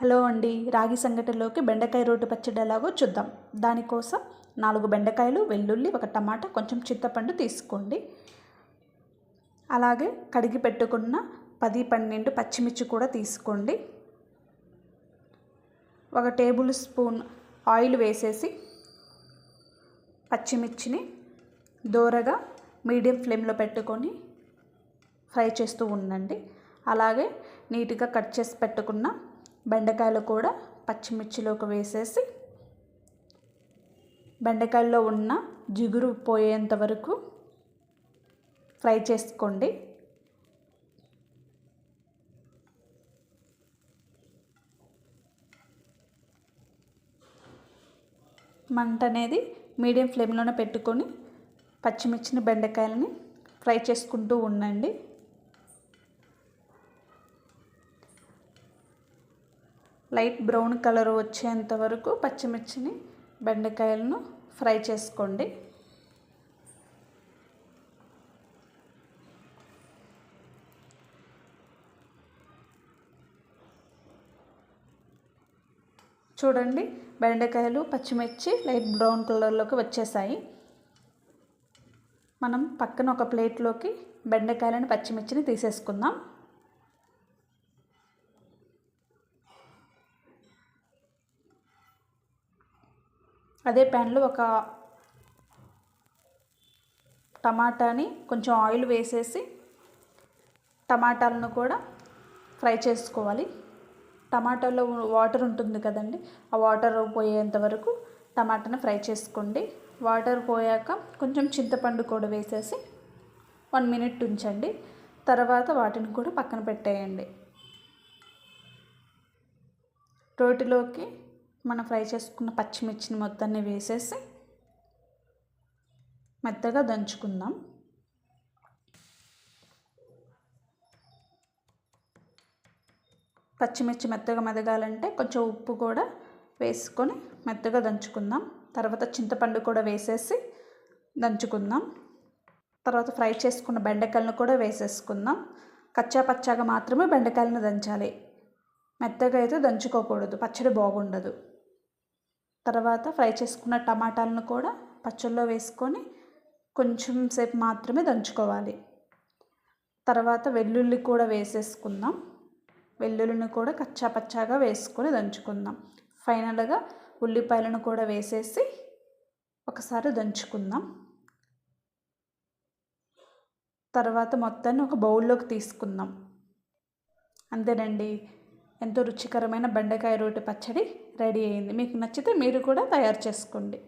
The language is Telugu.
హలో అండి. రాగి సంగటిలోకి బెండకాయ రోటి పచ్చడి ఎలాగో చూద్దాం. దానికోసం నాలుగు బెండకాయలు వెల్లుల్లి ఒక టమాటా కొంచెం చింతపండు తీసుకోండి. అలాగే కడిగి పెట్టుకున్న పది పన్నెండు పచ్చిమిర్చి కూడా తీసుకోండి. ఒక టేబుల్ స్పూన్ ఆయిల్ వేసేసి పచ్చిమిర్చిని దోరగా మీడియం ఫ్లేమ్లో పెట్టుకొని ఫ్రై చేస్తూ ఉండండి. అలాగే నీట్గా కట్ చేసి పెట్టుకున్న బెండకాయలు కూడా పచ్చిమిర్చిలోకి వేసేసి బెండకాయల్లో ఉన్న జిగురు పోయేంత వరకు ఫ్రై చేసుకోండి. మంట అనేది మీడియం ఫ్లేమ్లోనే పెట్టుకొని పచ్చిమిర్చిని బెండకాయలని ఫ్రై చేసుకుంటూ ఉండండి. లైట్ బ్రౌన్ కలర్ వచ్చేంత వరకు పచ్చిమిర్చిని బెండకాయలను ఫ్రై చేసుకోండి. చూడండి బెండకాయలు పచ్చిమిర్చి లైట్ బ్రౌన్ కలర్లోకి వచ్చేసాయి. మనం పక్కన ఒక ప్లేట్లోకి బెండకాయలను పచ్చిమిర్చిని తీసేసుకుందాం. అదే ప్యాన్లో ఒక టమాటాని కొంచెం ఆయిల్ వేసేసి టమాటాలను కూడా ఫ్రై చేసుకోవాలి. టమాటాలో వాటర్ ఉంటుంది కదండి ఆ వాటర్ పోయేంత వరకు టమాటాని ఫ్రై చేసుకోండి. వాటర్ పోయాక కొంచెం చింతపండు కూడా వేసేసి వన్ మినిట్ ఉంచండి. తర్వాత వాటిని కూడా పక్కన పెట్టేయండి. రోటిలోకి మనం ఫ్రై చేసుకున్న పచ్చిమిర్చిని మొత్తాన్ని వేసేసి మెత్తగా దంచుకుందాం. పచ్చిమిర్చి మెత్తగా మెదగాలంటే కొంచెం ఉప్పు కూడా వేసుకొని మెత్తగా దంచుకుందాం. తర్వాత చింతపండు కూడా వేసేసి దంచుకుందాం. తర్వాత ఫ్రై చేసుకున్న బెండకాయలను కూడా వేసేసుకుందాం. కచ్చా పచ్చాగా మాత్రమే బెండకాయలను దంచాలి. మెత్తగా అయితే దంచుకోకూడదు. పచ్చడి బాగుండదు. తర్వాత ఫ్రై చేసుకున్న టమాటాలను కూడా పచ్చళ్ళలో వేసుకొని కొంచెం సేపు మాత్రమే దంచుకోవాలి. తర్వాత వెల్లుల్లి కూడా వేసేసుకుందాం. వెల్లుల్లిని కూడా కచ్చా పచ్చాగా వేసుకొని దంచుకుందాం. ఫైనల్గా ఉల్లిపాయలను కూడా వేసేసి ఒకసారి దంచుకుందాం. తర్వాత మొత్తాన్ని ఒక బౌల్లోకి తీసుకుందాం. అంతేనండి. ఎంతో రుచికరమైన బెండకాయ రోటి పచ్చడి రెడీ అయింది మీకు నచ్చితే మీరు కూడా తయారు చేసుకోండి.